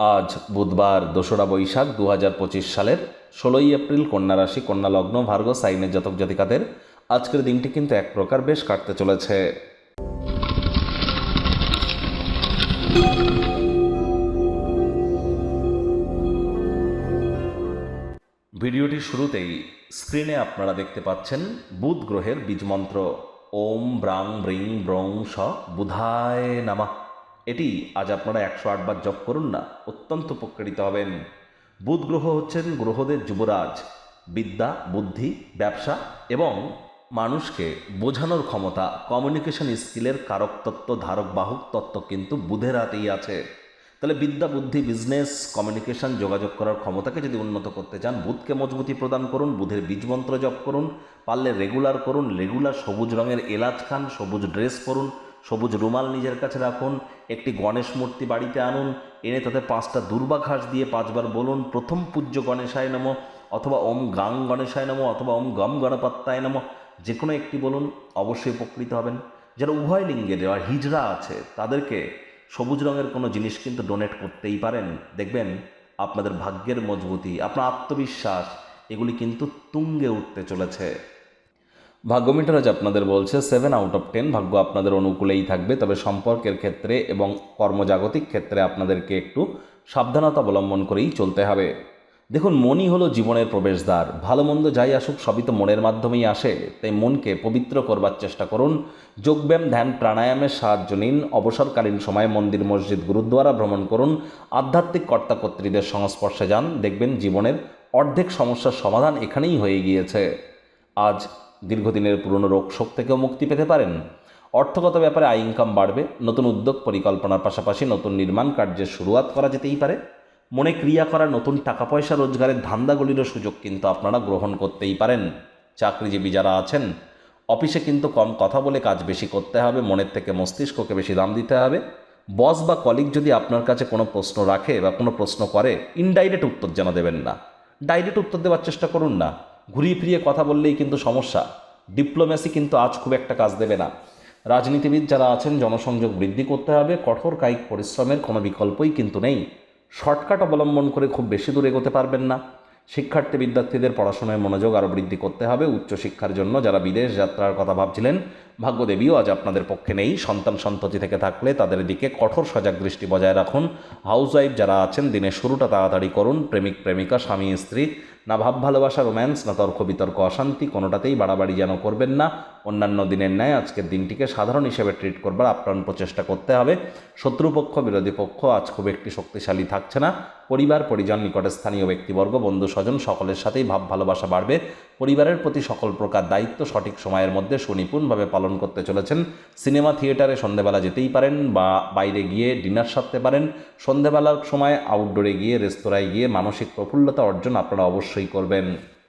আজ বুধবার, দোসরা বৈশাখ দু হাজার পঁচিশ সালের ষোলোই এপ্রিল কন্যা রাশি, কন্যা লগ্ন ভার্গ সাইনের জাতক জাতিকাদের আজকের দিনটি কিন্তু এক প্রকার বেশ কাটতে চলেছে। ভিডিওটি শুরুতেই স্ক্রিনে আপনারা দেখতে পাচ্ছেন বুধ গ্রহের বীজমন্ত্র ওম ব্রাং ব্রিং ব্রং স বুধায় নামা। এটি আজ আপনারা একশো আটবার জপ করুন না, অত্যন্ত উপকৃত হবেন। বুধ গ্রহ হচ্ছেন গ্রহদের যুবরাজ। বিদ্যা, বুদ্ধি, ব্যবসা এবং মানুষকে বোঝানোর ক্ষমতা কমিউনিকেশন স্কিলের কারক তত্ত্ব ধারক বাহক তত্ত্ব কিন্তু বুধের হাতেই আছে। তাহলে বিদ্যা, বুদ্ধি বিজনেস কমিউনিকেশন যোগাযোগ করার ক্ষমতাকে যদি উন্নত করতে চান, বুধকে মজবুতি প্রদান করুন, বুধের বীজমন্ত্র জপ করুন পারলে রেগুলার করুন রেগুলার সবুজ রঙের এলাচ খান, সবুজ ড্রেস পরুন সবুজ রুমাল নিজের কাছে রাখুন, একটি গণেশ মূর্তি বাড়িতে আনুন, এনে তাতে পাঁচটা দুর্বা ঘাস দিয়ে পাঁচবার বলুন, প্রথম পূজ্য গণেশায় নম, অথবা ওম গাং গণেশায় নম, অথবা ওম গম গণপাত্তায় নম, যে কোনো একটি বলুন, অবশ্যই উপকৃত হবেন। যারা উভয় লিঙ্গের আর হিজড়া আছে, তাদেরকে সবুজ রঙের কোনো জিনিস কিন্তু ডোনেট করতেই পারেন। দেখবেন, আপনাদের ভাগ্যের মজবুতি, আপনার আত্মবিশ্বাস, এগুলি কিন্তু তুঙ্গে উঠতে চলেছে। ভাগ্য মিটার আজ আপনাদের বলছে সেভেন আউট অফ টেন ভাগ্য আপনাদের অনুকূলেই থাকবে। তবে সম্পর্কের ক্ষেত্রে এবং কর্মজাগতিক ক্ষেত্রে আপনাদেরকে একটু সাবধানতা অবলম্বন করেই চলতে হবে। দেখুন, মনই হলো জীবনের প্রবেশদ্বার। ভালো মন্দ যাই আসুক, সবই তো মনের মাধ্যমেই আসে। তাই মনকে পবিত্র করবার চেষ্টা করুন। যোগব্যায়াম, ধ্যান, প্রাণায়ামের সাহায্য নিন। অবসরকালীন সময়ে মন্দির, মসজিদ গুরুদ্বারা ভ্রমণ করুন। আধ্যাত্মিক কর্তাকর্ত্রীদের সংস্পর্শে যান। দেখবেন জীবনের অর্ধেক সমস্যার সমাধান এখানেই হয়ে গিয়েছে। আজ দীর্ঘদিনের পুরনো রোগ শোক থেকেও মুক্তি পেতে পারেন। অর্থগত ব্যাপারে আয় ইনকাম বাড়বে, নতুন উদ্যোগ পরিকল্পনার পাশাপাশি নতুন নির্মাণ কার্যের শুরুয়াত করা যেতেই পারে। মনে ক্রিয়া করা নতুন টাকা পয়সা রোজগারের ধান্দাগুলিরও সুযোগ কিন্তু আপনারা গ্রহণ করতেই পারেন। চাকরিজীবী যারা আছেন, অফিসে কিন্তু কম কথা বলে কাজ বেশি করতে হবে, মনের থেকে মস্তিষ্ককে বেশি দাম দিতে হবে। বস বা কলিগ যদি আপনার কাছে কোনো প্রশ্ন রাখে বা কোনো প্রশ্ন করে ইনডাইরেক্ট উত্তর যেন দেবেন না। ডাইরেক্ট উত্তর দেওয়ার চেষ্টা করুন না। ঘুরিয়ে ফিরিয়ে কথা বললেই কিন্তু সমস্যা। ডিপ্লোম্যাসি কিন্তু আজ খুব একটা কাজ দেবে না। রাজনীতিবিদ যারা আছেন, জনসংযোগ বৃদ্ধি করতে হবে, কঠোর কায়িক পরিশ্রমের কোনো বিকল্পই কিন্তু নেই। শর্টকাট অবলম্বন করে খুব বেশি দূর এগোতে পারবেন না। শিক্ষার্থী বিদ্যার্থীদের পড়াশোনায় মনোযোগ আরও বৃদ্ধি করতে হবে। উচ্চশিক্ষার জন্য যারা বিদেশ যাত্রার কথা ভাবছিলেন ভাগ্যদেবীও আজ আপনাদের পক্ষে নেই। সন্তান সন্ততি থেকে থাকলে তাদের দিকে কঠোর সজাগ দৃষ্টি বজায় রাখুন। হাউস ওয়াইফ যারা আছেন, দিনের শুরুটা তাড়াতাড়ি করুন। প্রেমিক, প্রেমিকা, স্বামী, স্ত্রী, না ভাব, ভালোবাসা, রোম্যান্স, না তর্ক, বিতর্ক, অশান্তি, কোনোটাতেই বাড়াবাড়ি যেন করবেন না। অন্যান্য দিনের ন্যায় আজকের দিনটিকে সাধারণ হিসেবে ট্রিট করবার আপ্রাণ প্রচেষ্টা করতে হবে। শত্রুপক্ষ, বিরোধী পক্ষ আজ খুব একটি শক্তিশালী থাকছে না। পরিবার, পরিজন নিকটে স্থানীয় ব্যক্তিবর্গ বন্ধু স্বজন সকলের সাথেই ভাব, ভালোবাসা বাড়বে। পরিবারের প্রতি সকল প্রকার দায়িত্ব সঠিক সময়ের মধ্যে সুনিপুণভাবে পালন করতে চলেছেন। সিনেমা থিয়েটারে সন্ধেবেলা যেতেই পারেন বা বাইরে গিয়ে ডিনার সারতে পারেন। সন্ধেবেলার সময় আউটডোরে গিয়ে, রেস্তোরাঁয় গিয়ে মানসিক প্রফুল্লতা অর্জন আপনারা অবশ্যই করবেন।